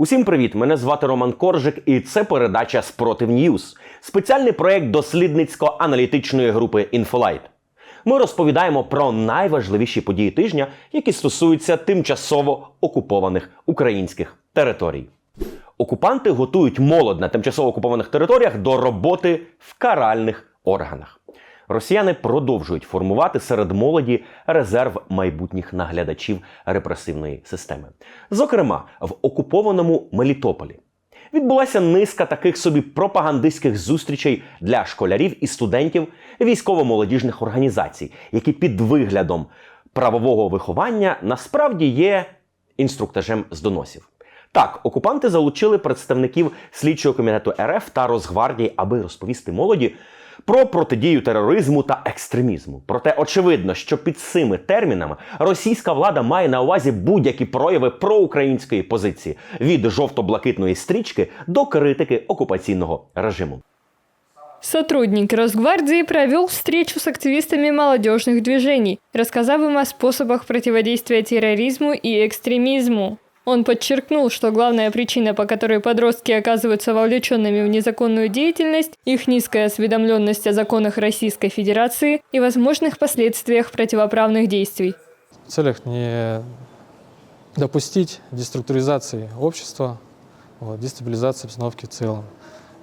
Усім привіт! Мене звати Роман Коржик, і це передача Спротив Ньюз, спеціальний проект дослідницько-аналітичної групи Інфолайт. Ми розповідаємо про найважливіші події тижня, які стосуються тимчасово окупованих українських територій. Окупанти готують молодь на тимчасово окупованих територіях до роботи в каральних органах. Росіяни продовжують формувати серед молоді резерв майбутніх наглядачів репресивної системи. Зокрема, в окупованому Мелітополі відбулася низка таких собі пропагандистських зустрічей для школярів і студентів військово-молодіжних організацій, які під виглядом правового виховання насправді є інструктажем з доносів. Так, окупанти залучили представників слідчого комітету РФ та Росгвардії, аби розповісти молоді про протидію тероризму та екстремізму. Проте очевидно, що під цими термінами російська влада має на увазі будь-які прояви проукраїнської позиції від жовто-блакитної стрічки до критики окупаційного режиму. Сотрудник Росгвардии провел встречу с активистами молодежных движений, рассказав им о способах противодействия терроризму и экстремизму. Он подчеркнул, что главная причина, по которой подростки оказываются вовлеченными в незаконную деятельность, их низкая осведомленность о законах Российской Федерации и возможных последствиях противоправных действий. в целях не допустить деструктуризации общества, вот, дестабилизации обстановки в целом.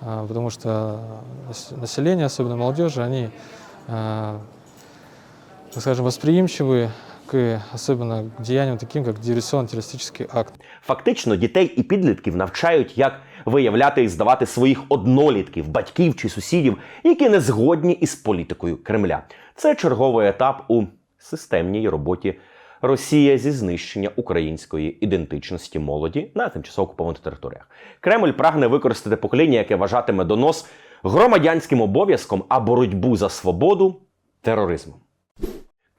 А, Потому что нас- население, особенно молодежи, они, а, скажем, восприимчивы к, особенно к деяниям таким, как диверсионно-террористический акт. Фактично, дітей і підлітків навчають, як виявляти і здавати своїх однолітків, батьків чи сусідів, які не згодні із політикою Кремля. Це черговий етап у системній роботі Росія зі знищення української ідентичності молоді на тимчасово окупованих територіях. Кремль прагне використати покоління, яке вважатиме донос громадянським обов'язком, а боротьбу за свободу тероризмом.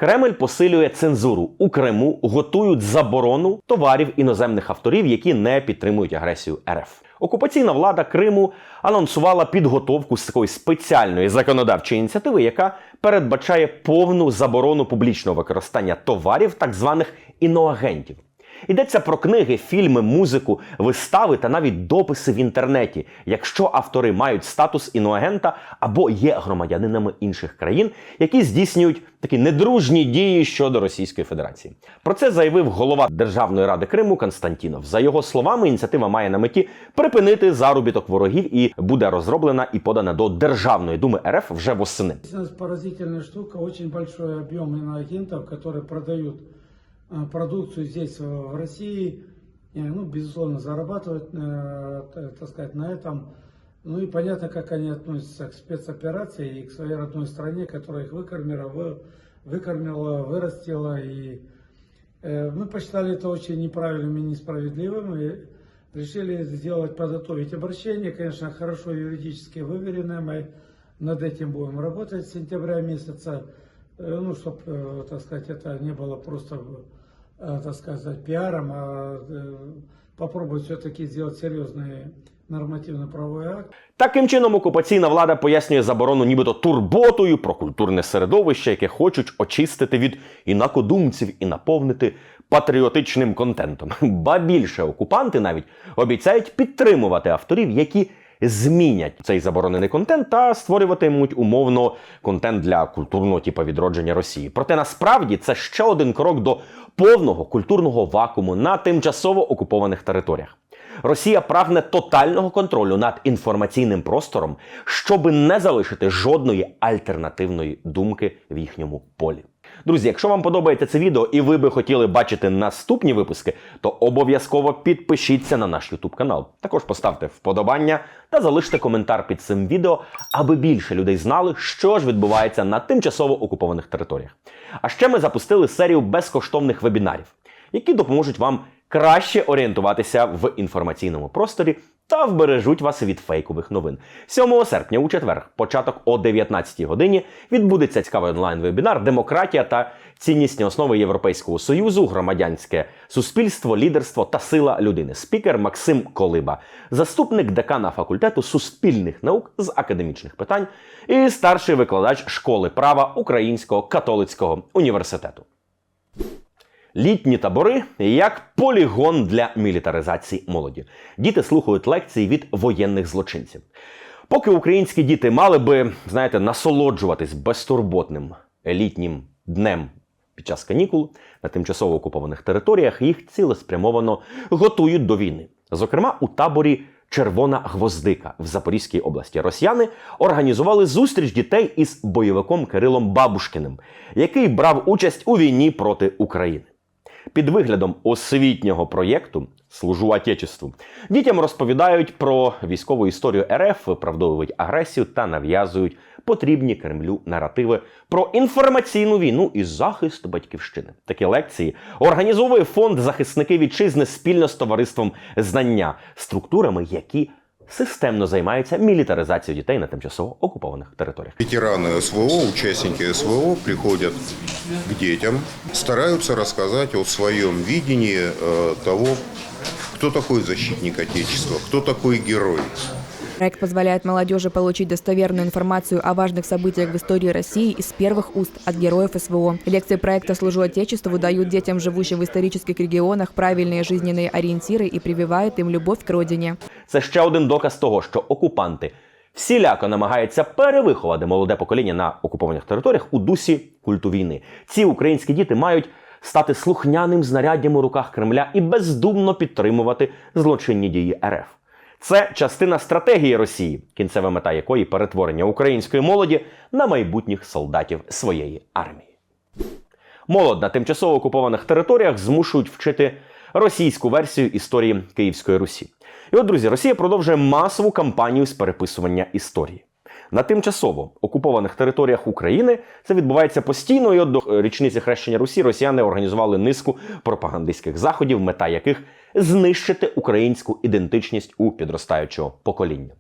Кремль посилює цензуру у Криму, готують заборону товарів іноземних авторів, які не підтримують агресію РФ. Окупаційна влада Криму анонсувала підготовку з такої спеціальної законодавчої ініціативи, яка передбачає повну заборону публічного використання товарів так званих іноагентів. Йдеться про книги, фільми, музику, вистави та навіть дописи в інтернеті, якщо автори мають статус іноагента або є громадянинами інших країн, які здійснюють такі недружні дії щодо Російської Федерації. Про це заявив голова Державної ради Криму Константінов. За його словами, ініціатива має на меті припинити заробіток ворогів і буде розроблена і подана до Державної думи РФ вже восени. Единственная поразительная штука, очень большой объем иноагентов, которые продают э, продукцию здесь, э, в России, э, ну, безусловно, зарабатывают, э, так сказать, на этом. Ну и понятно, как они относятся к спецоперации и к своей родной стране, которая их выкормила, вы- выкормила вырастила. И э, мы посчитали это очень неправильным и несправедливым. И решили сделать, подготовить обращение, конечно, хорошо юридически выверенное. Мы над этим будем работать с сентября месяца, Э, ну, чтобы, так сказать, это не было просто, э, так сказать, пиаром, а э, все-таки сделать серьезный нормативно-правовой акт. Таким чином, окупаційна влада пояснює заборону нібито турботою про культурне середовище, яке хочуть очистити від інакодумців і наповнити патріотичним контентом. Ба більше окупанти навіть обіцяють підтримувати авторів, які змінять цей заборонений контент та створюватимуть умовно контент для культурного типу відродження Росії. Проте насправді це ще один крок до повного культурного вакууму на тимчасово окупованих територіях. Росія прагне тотального контролю над інформаційним простором, щоби не залишити жодної альтернативної думки в їхньому полі. Друзі, якщо вам подобається це відео і ви би хотіли бачити наступні випуски, то обов'язково підпишіться на наш YouTube канал. Також поставте вподобання та залиште коментар під цим відео, аби більше людей знали, що ж відбувається на тимчасово окупованих територіях. А ще ми запустили серію безкоштовних вебінарів, які допоможуть вам краще орієнтуватися в інформаційному просторі та вбережуть вас від фейкових новин. 7 серпня у четвер, початок о 19 годині, відбудеться цікавий онлайн-вебінар Демократія та ціннісні основи Європейського союзу, громадянське суспільство, лідерство та сила людини. Спікер Максим Колиба, заступник декана факультету суспільних наук з академічних питань і старший викладач школи права Українського католицького університету. Літні табори як полігон для мілітаризації молоді. Діти слухають лекції від воєнних злочинців. Поки українські діти мали би, знаєте, насолоджуватись безтурботним літнім днем під час канікул на тимчасово окупованих територіях, їх цілеспрямовано готують до війни. Зокрема, у таборі Червона гвоздика в Запорізькій області росіяни організували зустріч дітей із бойовиком Кирилом Бабушкіним, який брав участь у війні проти України. Під виглядом освітнього проєкту Служу Отечеству дітям розповідають про військову історію РФ, виправдовують агресію та нав'язують потрібні Кремлю наративи про інформаційну війну і захист батьківщини. Такі лекції організовує фонд захисники вітчизни спільно з товариством знання, структурами, які системно займаються мілітаризацією дітей на тимчасово окупованих територіях. Ветерани СВО, учасники СВО приходять к дітям, стараються розказати о своєму видении э, того, хто такий защитник Отечества, хто такий герой. Проект позволяет молодежи получить достоверную информацию о важных событиях в истории России из первых уст от героев СВО. Лекции проекта «Служу Отечеству» дают детям, живущим в исторических регионах, правильные жизненные ориентиры и прививают им любовь к родине. Це ще один доказ того, що окупанти всіляко намагаються перевиховати молоде покоління на окупованих територіях у дусі культу війни. Ці українські діти мають стати слухняним знаряддям у руках Кремля і бездумно підтримувати злочинні дії РФ. Це частина стратегії Росії, кінцева мета якої перетворення української молоді на майбутніх солдатів своєї армії. Молод на тимчасово окупованих територіях змушують вчити російську версію історії Київської Русі. І от, друзі, Росія продовжує масову кампанію з переписування історії. На тимчасово окупованих територіях України це відбувається постійно. І от до річниці хрещення Русі росіяни організували низку пропагандистських заходів, мета яких знищити українську ідентичність у підростаючого покоління.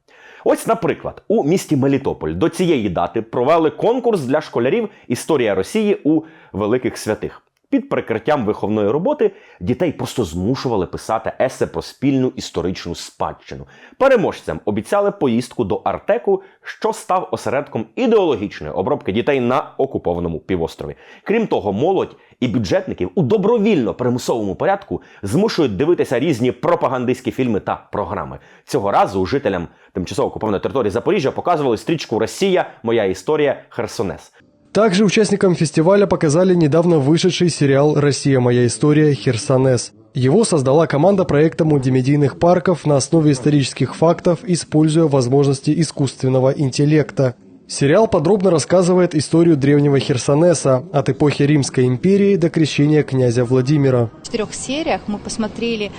Ось, наприклад, у місті Мелітополь до цієї дати провели конкурс для школярів Історія Росії у великих святих. Під прикриттям виховної роботи дітей просто змушували писати есе про спільну історичну спадщину. Переможцям обіцяли поїздку до Артеку, що став осередком ідеологічної обробки дітей на окупованому півострові. Крім того, молодь і бюджетників у добровільно примусовому порядку змушують дивитися різні пропагандистські фільми та програми. Цього разу жителям тимчасово окупованої території Запоріжжя показували стрічку Росія, моя історія Херсонес. Также участникам фестиваля показали недавно вышедший сериал «Россия. Моя история. Херсонес». Его создала команда проекта мультимедийных парков на основе исторических фактов, используя возможности искусственного интеллекта. Сериал подробно рассказывает историю древнего Херсонеса от эпохи Римской империи до крещения князя Владимира. В четырех сериях мы посмотрели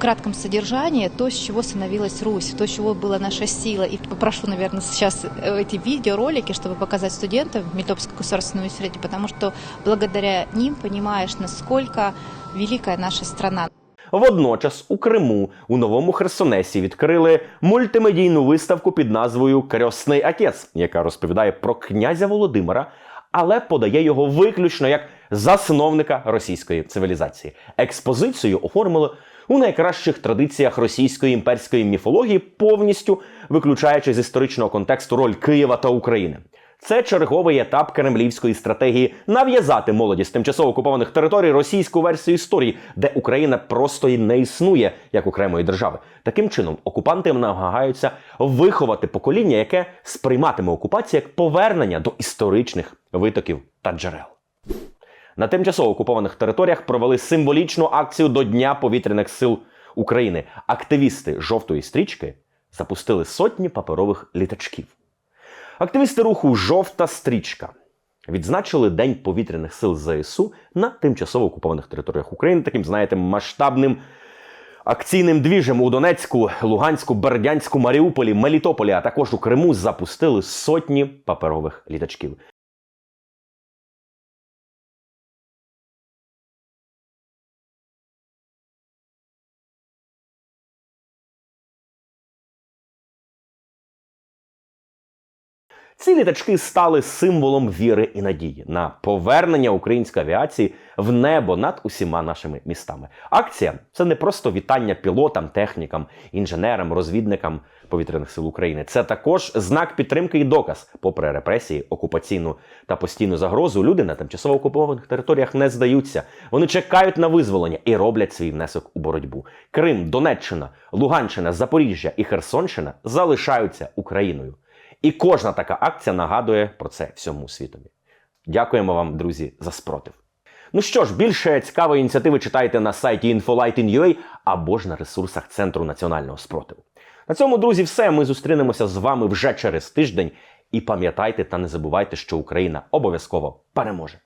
кратком содержании то, с чего становилась Русь, то, с чего была наша сила. И попрошу, наверное, сейчас э, эти видеоролики, чтобы показать студентам в Мелитопольском государственном университете, потому что благодаря ним понимаешь, насколько великая наша страна. Водночас у Криму у новому Херсонесі відкрили мультимедійну виставку під назвою Крьосний Отець, яка розповідає про князя Володимира, але подає його виключно як засновника російської цивілізації. Експозицію оформили у найкращих традиціях російської імперської міфології, повністю виключаючи з історичного контексту роль Києва та України. Це черговий етап кремлівської стратегії нав'язати молоді з тимчасово окупованих територій російську версію історії, де Україна просто і не існує як окремої держави. Таким чином, окупанти намагаються виховати покоління, яке сприйматиме окупацію як повернення до історичних витоків та джерел. На тимчасово окупованих територіях провели символічну акцію до Дня повітряних сил України. Активісти жовтої стрічки запустили сотні паперових літачків. Активісти руху Жовта стрічка відзначили День повітряних сил ЗСУ на тимчасово окупованих територіях України, таким, знаєте, масштабним акційним двіжем у Донецьку, Луганську, Бердянську, Маріуполі, Мелітополі, а також у Криму запустили сотні паперових літачків. Ці літачки стали символом віри і надії на повернення української авіації в небо над усіма нашими містами. Акція це не просто вітання пілотам, технікам, інженерам, розвідникам повітряних сил України. Це також знак підтримки і доказ, попри репресії, окупаційну та постійну загрозу. Люди на тимчасово окупованих територіях не здаються. Вони чекають на визволення і роблять свій внесок у боротьбу. Крим, Донеччина, Луганщина, Запоріжжя і Херсонщина залишаються Україною. І кожна така акція нагадує про це всьому світові. Дякуємо вам, друзі, за спротив. Ну що ж, більше цікавої ініціативи читайте на сайті infolight.in.ua або ж на ресурсах Центру національного спротиву. На цьому, друзі, все. Ми зустрінемося з вами вже через тиждень. І пам'ятайте та не забувайте, що Україна обов'язково переможе.